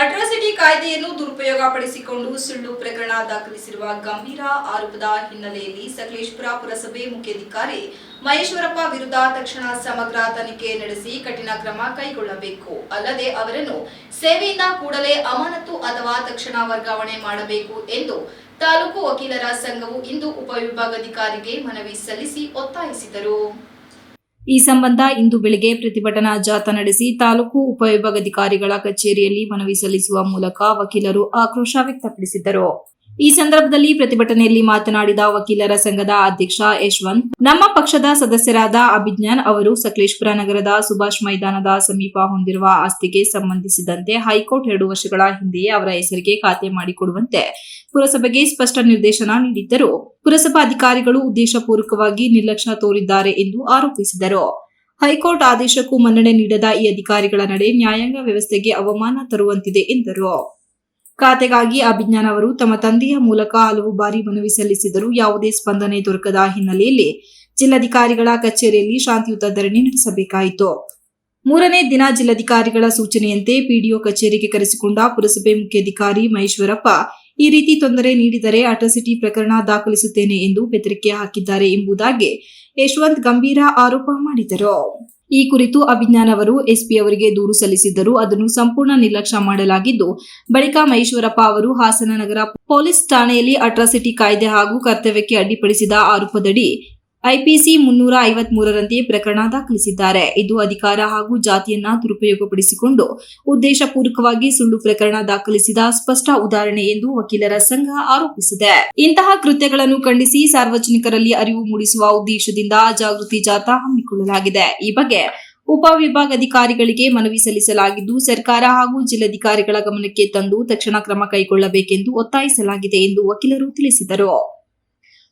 Atrocity ಕಾಯ್ದೆಯನ್ನು ದುರುಪಯೋಗಪಡಿಸಿಕೊಂಡು ಸುಳ್ಳು ಪ್ರಕರಣ ದಾಖಲಿಸಿರುವ ಗಂಭೀರ ಆರೋಪದ ಹಿನ್ನೆಲೆಯಲ್ಲಿ ಸಕಲೇಶ್ಪುರ ಪುರಸಭೆ ಮುಖ್ಯಾಧಿಕಾರಿ ಮಹೇಶ್ವರಪ್ಪ ವಿರುದ್ಧ ತಕ್ಷಣ ಸಮಗ್ರ ತನಿಖೆ ನಡೆಸಿ ಕಠಿಣ ಕ್ರಮ ಕೈಗೊಳ್ಳಬೇಕು. ಅಲ್ಲದೆ ಅವರನ್ನು ಸೇವೆಯಿಂದ ಕೂಡಲೇ ಅಮಾನತು ಅಥವಾ ತಕ್ಷಣ ವರ್ಗಾವಣೆ ಮಾಡಬೇಕು ಎಂದು ತಾಲೂಕು ವಕೀಲರ ಸಂಘವು ಇಂದು ಉಪವಿಭಾಗಾಧಿಕಾರಿಗೆ ಮನವಿ ಸಲ್ಲಿಸಿ ಒತ್ತಾಯಿಸಿದರು. ಈ ಸಂಬಂಧ ಇಂದು ಬೆಳಗ್ಗೆ ಪ್ರತಿಭಟನಾ ಜಾಥಾ ನಡೆಸಿ ತಾಲೂಕು ಉಪವಿಭಾಗಾಧಿಕಾರಿಗಳ ಕಚೇರಿಯಲ್ಲಿ ಮನವಿ ಸಲ್ಲಿಸುವ ಮೂಲಕ ವಕೀಲರು ಆಕ್ರೋಶ ವ್ಯಕ್ತಪಡಿಸಿದ್ದರು. ಈ ಸಂದರ್ಭದಲ್ಲಿ ಪ್ರತಿಭಟನೆಯಲ್ಲಿ ಮಾತನಾಡಿದ ವಕೀಲರ ಸಂಘದ ಅಧ್ಯಕ್ಷ ಯಶವಂತ್, ನಮ್ಮ ಪಕ್ಷದ ಸದಸ್ಯರಾದ ಅಭಿಜ್ಞಾನ್ ಅವರು ಸಕಲೇಶ್ಪುರ ನಗರದ ಸುಭಾಷ್ ಮೈದಾನದ ಸಮೀಪ ಹೊಂದಿರುವ ಆಸ್ತಿಗೆ ಸಂಬಂಧಿಸಿದಂತೆ ಹೈಕೋರ್ಟ್ ಎರಡು ವರ್ಷಗಳ ಹಿಂದೆಯೇ ಅವರ ಹೆಸರಿಗೆ ಖಾತೆ ಮಾಡಿಕೊಡುವಂತೆ ಪುರಸಭೆಗೆ ಸ್ಪಷ್ಟ ನಿರ್ದೇಶನ ನೀಡಿದ್ದರು. ಪುರಸಭಾ ಅಧಿಕಾರಿಗಳು ಉದ್ದೇಶಪೂರ್ವಕವಾಗಿ ನಿರ್ಲಕ್ಷ್ಯ ತೋರಿದ್ದಾರೆ ಎಂದು ಆರೋಪಿಸಿದರು. ಹೈಕೋರ್ಟ್ ಆದೇಶಕ್ಕೂ ಮನ್ನಣೆ ನೀಡದ ಈ ಅಧಿಕಾರಿಗಳ ನಡೆ ನ್ಯಾಯಾಂಗ ವ್ಯವಸ್ಥೆಗೆ ಅವಮಾನ ತರುವಂತಿದೆ ಎಂದರು. ಖಾತೆಗಾಗಿ ಅಭಿಜ್ಞಾನ್ ಅವರು ತಮ್ಮ ತಂದೆಯ ಮೂಲಕ ಹಲವು ಬಾರಿ ಮನವಿ ಸಲ್ಲಿಸಿದರೂ ಯಾವುದೇ ಸ್ಪಂದನೆ ದೊರಕದ ಹಿನ್ನೆಲೆಯಲ್ಲಿ ಜಿಲ್ಲಾಧಿಕಾರಿಗಳ ಕಚೇರಿಯಲ್ಲಿ ಶಾಂತಿಯುತ ಧರಣಿ ನಡೆಸಬೇಕಾಯಿತು. ಮೂರನೇ ದಿನ ಜಿಲ್ಲಾಧಿಕಾರಿಗಳ ಸೂಚನೆಯಂತೆ ಪಿಡಿಒ ಕಚೇರಿಗೆ ಕರೆಸಿಕೊಂಡ ಪುರಸಭೆ ಮುಖ್ಯಾಧಿಕಾರಿ ಮಹೇಶ್ವರಪ್ಪ, ಈ ರೀತಿ ತೊಂದರೆ ನೀಡಿದರೆ ಅಟ್ರಾಸಿಟಿ ಪ್ರಕರಣ ದಾಖಲಿಸುತ್ತೇನೆ ಎಂದು ಬೆದರಿಕೆ ಹಾಕಿದ್ದಾರೆ ಎಂಬುದಾಗಿ ಯಶವಂತ್ ಗಂಭೀರ ಆರೋಪ ಮಾಡಿದರು. ಈ ಕುರಿತು ಅಭಿಜ್ಞಾನ್ ಅವರು ಎಸ್ಪಿ ಅವರಿಗೆ ದೂರು ಸಲ್ಲಿಸಿದ್ದರು. ಅದನ್ನು ಸಂಪೂರ್ಣ ನಿರ್ಲಕ್ಷ್ಯ ಮಾಡಲಾಗಿದ್ದು, ಬಳಿಕ ಮಹೇಶ್ವರಪ್ಪ ಅವರು ಹಾಸನ ನಗರ ಪೊಲೀಸ್ ಠಾಣೆಯಲ್ಲಿ ಅಟ್ರಾಸಿಟಿ ಕಾಯ್ದೆ ಹಾಗೂ ಕರ್ತವ್ಯಕ್ಕೆ ಅಡ್ಡಿಪಡಿಸಿದ ಆರೋಪದಡಿ ಐಪಿಸಿ ಮುನ್ನೂರ ಐವತ್ಮೂರರಂತೆ ಪ್ರಕರಣ ದಾಖಲಿಸಿದ್ದಾರೆ. ಇದು ಅಧಿಕಾರ ಹಾಗೂ ಜಾತಿಯನ್ನ ದುರುಪಯೋಗಪಡಿಸಿಕೊಂಡು ಉದ್ದೇಶಪೂರ್ವಕವಾಗಿ ಸುಳ್ಳು ಪ್ರಕರಣ ದಾಖಲಿಸಿದ ಸ್ಪಷ್ಟ ಉದಾಹರಣೆ ಎಂದು ವಕೀಲರ ಸಂಘ ಆರೋಪಿಸಿದೆ. ಇಂತಹ ಕೃತ್ಯಗಳನ್ನು ಖಂಡಿಸಿ ಸಾರ್ವಜನಿಕರಲ್ಲಿ ಅರಿವು ಮೂಡಿಸುವ ಉದ್ದೇಶದಿಂದ ಜಾಗೃತಿ ಜಾಥಾ ಹಮ್ಮಿಕೊಳ್ಳಲಾಗಿದೆ. ಈ ಬಗ್ಗೆ ಉಪವಿಭಾಗಾಧಿಕಾರಿಗಳಿಗೆ ಮನವಿ ಸಲ್ಲಿಸಲಾಗಿದ್ದು, ಸರ್ಕಾರ ಹಾಗೂ ಜಿಲ್ಲಾಧಿಕಾರಿಗಳ ಗಮನಕ್ಕೆ ತಂದು ತಕ್ಷಣ ಕ್ರಮ ಕೈಗೊಳ್ಳಬೇಕೆಂದು ಒತ್ತಾಯಿಸಲಾಗಿದೆ ಎಂದು ವಕೀಲರು ತಿಳಿಸಿದರು.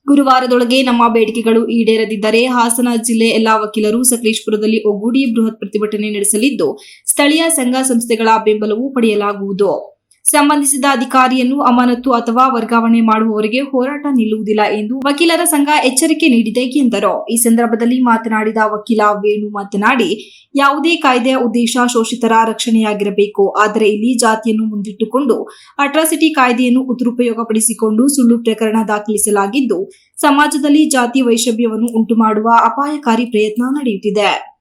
ಗುರುವಾರದೊಳಗೆ ನಮ್ಮ ಬೇಡಿಕೆಗಳು ಈಡೇರದಿದ್ದರೆ ಹಾಸನ ಜಿಲ್ಲೆ ಎಲ್ಲಾ ವಕೀಲರು ಸಕಲೇಶ್ಪುರದಲ್ಲಿ ಒಗ್ಗೂಡಿ ಬೃಹತ್ ಪ್ರತಿಭಟನೆ ನಡೆಸಲಿದ್ದು, ಸ್ಥಳೀಯ ಸಂಘ ಸಂಸ್ಥೆಗಳ ಬೆಂಬಲವೂ ಪಡೆಯಲಾಗುವುದು. ಸಂಬಂಧಿಸಿದ ಅಧಿಕಾರಿಯನ್ನು ಅಮಾನತು ಅಥವಾ ವರ್ಗಾವಣೆ ಮಾಡುವವರಿಗೆ ಹೋರಾಟ ನಿಲ್ಲುವುದಿಲ್ಲ ಎಂದು ವಕೀಲರ ಸಂಘ ಎಚ್ಚರಿಕೆ ನೀಡಿದೆ ಎಂದರು. ಈ ಸಂದರ್ಭದಲ್ಲಿ ಮಾತನಾಡಿದ ವಕೀಲ ವೇಣು ಮಾತನಾಡಿ, ಯಾವುದೇ ಕಾಯ್ದೆಯ ಉದ್ದೇಶ ಶೋಷಿತರ ರಕ್ಷಣೆಯಾಗಿರಬೇಕು. ಆದರೆ ಇಲ್ಲಿ ಜಾತಿಯನ್ನು ಮುಂದಿಟ್ಟುಕೊಂಡು ಅಟ್ರಾಸಿಟಿ ಕಾಯ್ದೆಯನ್ನು ದುರುಪಯೋಗಪಡಿಸಿಕೊಂಡು ಸುಳ್ಳು ಪ್ರಕರಣ ದಾಖಲಿಸಲಾಗಿದ್ದು, ಸಮಾಜದಲ್ಲಿ ಜಾತಿ ವೈಷಮ್ಯವನ್ನು ಉಂಟುಮಾಡುವ ಅಪಾಯಕಾರಿ ಪ್ರಯತ್ನ ನಡೆಯುತ್ತಿದೆ.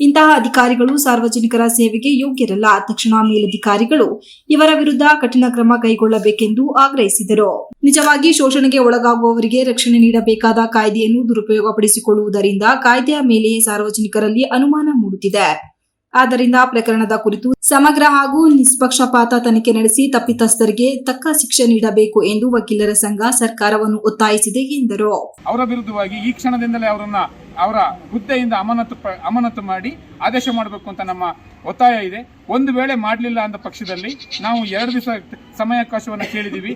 ಇಂತಹ ಅಧಿಕಾರಿಗಳು ಸಾರ್ವಜನಿಕರ ಸೇವೆಗೆ ಯೋಗ್ಯರಲ್ಲ. ತಕ್ಷಣ ಮೇಲಧಿಕಾರಿಗಳು ಇವರ ವಿರುದ್ಧ ಕಠಿಣ ಕ್ರಮ ಕೈಗೊಳ್ಳಬೇಕೆಂದು ಆಗ್ರಹಿಸಿದರು. ನಿಜವಾಗಿ ಶೋಷಣೆಗೆ ಒಳಗಾಗುವವರಿಗೆ ರಕ್ಷಣೆ ನೀಡಬೇಕಾದ ಕಾಯ್ದೆಯನ್ನು ದುರುಪಯೋಗಪಡಿಸಿಕೊಳ್ಳುವುದರಿಂದ ಕಾಯ್ದೆಯ ಮೇಲೆಯೇ ಸಾರ್ವಜನಿಕರಲ್ಲಿ ಅನುಮಾನ ಮೂಡುತ್ತಿದೆ. ಆದ್ದರಿಂದ ಪ್ರಕರಣದ ಕುರಿತು ಸಮಗ್ರ ಹಾಗೂ ನಿಷ್ಪಕ್ಷಪಾತ ತನಿಖೆ ನಡೆಸಿ ತಪ್ಪಿತಸ್ಥರಿಗೆ ತಕ್ಕ ಶಿಕ್ಷೆ ನೀಡಬೇಕು ಎಂದು ವಕೀಲರ ಸಂಘ ಸರ್ಕಾರವನ್ನು ಒತ್ತಾಯಿಸಿದೆ ಎಂದರು. ಅವರ ವಿರುದ್ಧವಾಗಿ ಈ ಕ್ಷಣದಿಂದಲೇ ಅವರನ್ನ ಅವರ ಹುದ್ದೆಯಿಂದ ಅಮಾನತು ಅಮಾನತು ಮಾಡಿ ಆದೇಶ ಮಾಡಬೇಕು ಅಂತ ನಮ್ಮ ಒತ್ತಾಯ ಇದೆ. ಒಂದು ವೇಳೆ ಮಾಡಲಿಲ್ಲ ಅಂದ ಪಕ್ಷದಲ್ಲಿ ನಾವು ಎರಡು ದಿವಸ ಸಮಯಾವಕಾಶವನ್ನು ಕೇಳಿದ್ದೀವಿ.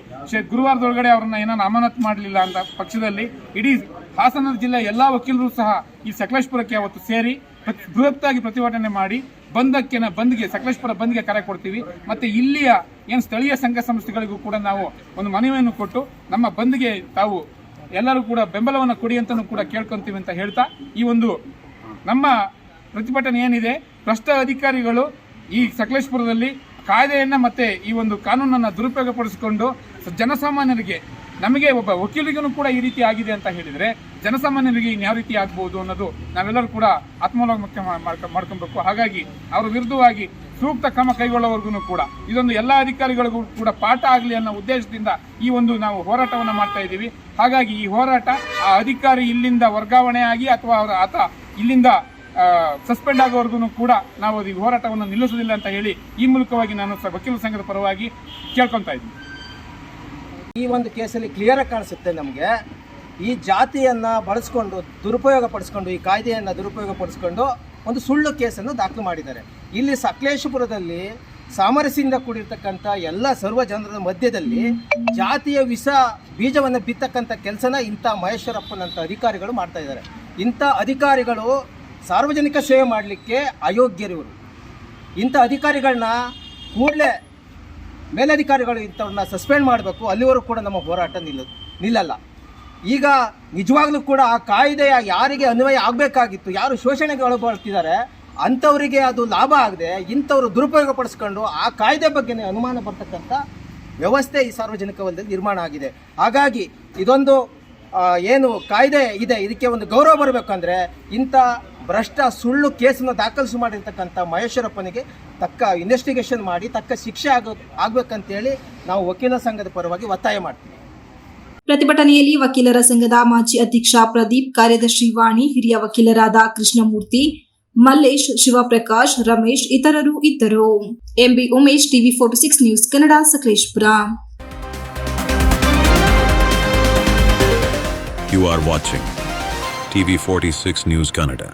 ಗುರುವಾರದೊಳಗಡೆ ಅವರನ್ನ ಏನಾದ್ರು ಅಮಾನತು ಮಾಡಲಿಲ್ಲ ಅಂತ ಪಕ್ಷದಲ್ಲಿ ಇಡೀ ಹಾಸನ ಜಿಲ್ಲೆ ಎಲ್ಲ ವಕೀಲರು ಸಹ ಈ ಸಕಲೇಶ್ಪುರಕ್ಕೆ ಅವತ್ತು ಸೇರಿ ಬೃಹತ್ತಾಗಿ ಪ್ರತಿಭಟನೆ ಮಾಡಿ ಬಂದಕ್ಕೆ ಬಂದ್ಗೆ, ಸಕಲೇಶ್ಪುರ ಬಂದ್ಗೆ ಕರೆ ಕೊಡ್ತೀವಿ. ಮತ್ತೆ ಇಲ್ಲಿಯ ಏನು ಸ್ಥಳೀಯ ಸಂಘ ಸಂಸ್ಥೆಗಳಿಗೂ ಕೂಡ ನಾವು ಒಂದು ಮನವಿಯನ್ನು ಕೊಟ್ಟು ನಮ್ಮ ಬಂದ್ಗೆ ತಾವು ಎಲ್ಲರೂ ಕೂಡ ಬೆಂಬಲವನ್ನು ಕೊಡಿ ಅಂತಲೂ ಕೂಡ ಕೇಳ್ಕೊಂತೀವಿ ಅಂತ ಹೇಳ್ತಾ ಈ ಒಂದು ನಮ್ಮ ಪ್ರತಿಭಟನೆ ಏನಿದೆ, ಭ್ರಷ್ಟ ಅಧಿಕಾರಿಗಳು ಈ ಸಕಲೇಶ್ಪುರದಲ್ಲಿ ಕಾಯ್ದೆಯನ್ನು ಮತ್ತೆ ಈ ಒಂದು ಕಾನೂನನ್ನು ದುರುಪಯೋಗಪಡಿಸಿಕೊಂಡು ಜನಸಾಮಾನ್ಯರಿಗೆ ನಮಗೆ ಒಬ್ಬ ವಕೀಲಿಗೂ ಕೂಡ ಈ ರೀತಿ ಆಗಿದೆ ಅಂತ ಹೇಳಿದರೆ ಜನಸಾಮಾನ್ಯರಿಗೆ ಇನ್ಯಾವ ಯಾವ ರೀತಿ ಆಗ್ಬೋದು ಅನ್ನೋದು ನಾವೆಲ್ಲರೂ ಕೂಡ ಆತ್ಮಲೋಕ ಮಾಡ್ಕೊ, ಮಾಡ್ಕೊಬೇಕು. ಹಾಗಾಗಿ ಅವರ ವಿರುದ್ಧವಾಗಿ ಸೂಕ್ತ ಕ್ರಮ ಕೈಗೊಳ್ಳೋವರೆಗೂ ಕೂಡ ಇದೊಂದು ಎಲ್ಲ ಅಧಿಕಾರಿಗಳಿಗೂ ಕೂಡ ಪಾಠ ಆಗಲಿ ಅನ್ನೋ ಉದ್ದೇಶದಿಂದ ಈ ಒಂದು ನಾವು ಹೋರಾಟವನ್ನು ಮಾಡ್ತಾ ಇದ್ದೀವಿ. ಹಾಗಾಗಿ ಈ ಹೋರಾಟ ಆ ಅಧಿಕಾರಿ ಇಲ್ಲಿಂದ ವರ್ಗಾವಣೆ ಆಗಿ ಅಥವಾ ಅವರ ಆತ ಇಲ್ಲಿಂದ ಸಸ್ಪೆಂಡ್ ಆಗೋವರೆಗೂ ಕೂಡ ನಾವು ಈ ಹೋರಾಟವನ್ನು ನಿಲ್ಲಿಸೋದಿಲ್ಲ ಅಂತ ಹೇಳಿ ಈ ಮೂಲಕವಾಗಿ ನಾನು ವಕೀಲ ಸಂಘದ ಪರವಾಗಿ ಕೇಳ್ಕೊತಾ ಇದ್ದೀನಿ. ಈ ಒಂದು ಕೇಸಲ್ಲಿ ಕ್ಲಿಯರ್ ಆಗಿ ಕಾಣಿಸುತ್ತೆ ನಮಗೆ. ಈ ಜಾತಿಯನ್ನು ಬಳಸ್ಕೊಂಡು, ದುರುಪಯೋಗ ಪಡಿಸ್ಕೊಂಡು, ಈ ಕಾಯ್ದೆಯನ್ನು ದುರುಪಯೋಗ ಪಡಿಸ್ಕೊಂಡು ಒಂದು ಸುಳ್ಳು ಕೇಸನ್ನು ದಾಖಲು ಮಾಡಿದ್ದಾರೆ. ಇಲ್ಲಿ ಸಕಲೇಶಪುರದಲ್ಲಿ ಸಾಮರಸ್ಯದಿಂದ ಕೂಡಿರ್ತಕ್ಕಂಥ ಎಲ್ಲ ಸರ್ವ ಜನರ ಮಧ್ಯದಲ್ಲಿ ಜಾತಿಯ ವಿಷ ಬೀಜವನ್ನು ಬಿತ್ತಕ್ಕಂಥ ಕೆಲಸನ ಇಂಥ ಮಹೇಶ್ವರಪ್ಪನಂಥ ಅಧಿಕಾರಿಗಳು ಮಾಡ್ತಾ ಇದ್ದಾರೆ. ಇಂಥ ಅಧಿಕಾರಿಗಳು ಸಾರ್ವಜನಿಕ ಸೇವೆ ಮಾಡಲಿಕ್ಕೆ ಅಯೋಗ್ಯರಿವರು. ಇಂಥ ಅಧಿಕಾರಿಗಳನ್ನ ಕೂಡಲೇ ಮೇಲಧಿಕಾರಿಗಳು ಇಂಥವ್ರನ್ನ ಸಸ್ಪೆಂಡ್ ಮಾಡಬೇಕು, ಅಲ್ಲಿವರೆಗೂ ಕೂಡ ನಮ್ಮ ಹೋರಾಟ ನಿಲ್ಲ ನಿಲ್ಲಲ್ಲ. ಈಗ ನಿಜವಾಗ್ಲೂ ಕೂಡ ಆ ಕಾಯ್ದೆಯ ಯಾರಿಗೆ ಅನ್ವಯ ಆಗಬೇಕಾಗಿತ್ತು, ಯಾರು ಶೋಷಣೆಗೆ ಒಳಪಡ್ತಿದ್ದಾರೆ, ಅಂಥವರಿಗೆ ಅದು ಲಾಭ ಆಗದೆ ಇಂಥವ್ರು ದುರುಪಯೋಗ ಪಡಿಸ್ಕೊಂಡು ಆ ಕಾಯ್ದೆ ಬಗ್ಗೆನೇ ಅನುಮಾನ ಬರ್ತಕ್ಕಂಥ ವ್ಯವಸ್ಥೆ ಈ ಸಾರ್ವಜನಿಕ ವಲಯದಲ್ಲಿ ನಿರ್ಮಾಣ ಆಗಿದೆ. ಹಾಗಾಗಿ ಇದೊಂದು ಏನು ಕಾಯ್ದೆ ಇದೆ, ಇದಕ್ಕೆ ಒಂದು ಗೌರವ ಬರಬೇಕಂದ್ರೆ ಇಂಥ ಭ್ರಷ್ಟ ಸುಳ್ಳು ಕೇಸನ್ನು ದಾಖಲಿಸಿ ಮಾಡಿರ್ತಕ್ಕಂಥ ಮಹೇಶ್ವರಪ್ಪನಿಗೆ ತಕ್ಕ ಇನ್ವೆಸ್ಟಿಗೇಷನ್ ಮಾಡಿ, ತಕ್ಕ ಶಿಕ್ಷೆ ಆಗೋ, ಆಗಬೇಕಂತೇಳಿ ನಾವು ವಕೀಲ ಸಂಘದ ಪರವಾಗಿ ಒತ್ತಾಯ ಮಾಡ್ತೀವಿ. ಪ್ರತಿಭಟನೆಯಲ್ಲಿ ವಕೀಲರ ಸಂಘದ ಮಾಜಿ ಅಧ್ಯಕ್ಷ ಪ್ರದೀಪ್, ಕಾರ್ಯದರ್ಶಿ ವಾಣಿ, ಹಿರಿಯ ವಕೀಲರಾದ ಕೃಷ್ಣಮೂರ್ತಿ, ಮಲ್ಲೇಶ್, ಶಿವಪ್ರಕಾಶ್, ರಮೇಶ್ ಇತರರು ಇದ್ದರು MB Umesh, TV forty six news Kannada, Sakleshpur You are watching TV46 News Kannada.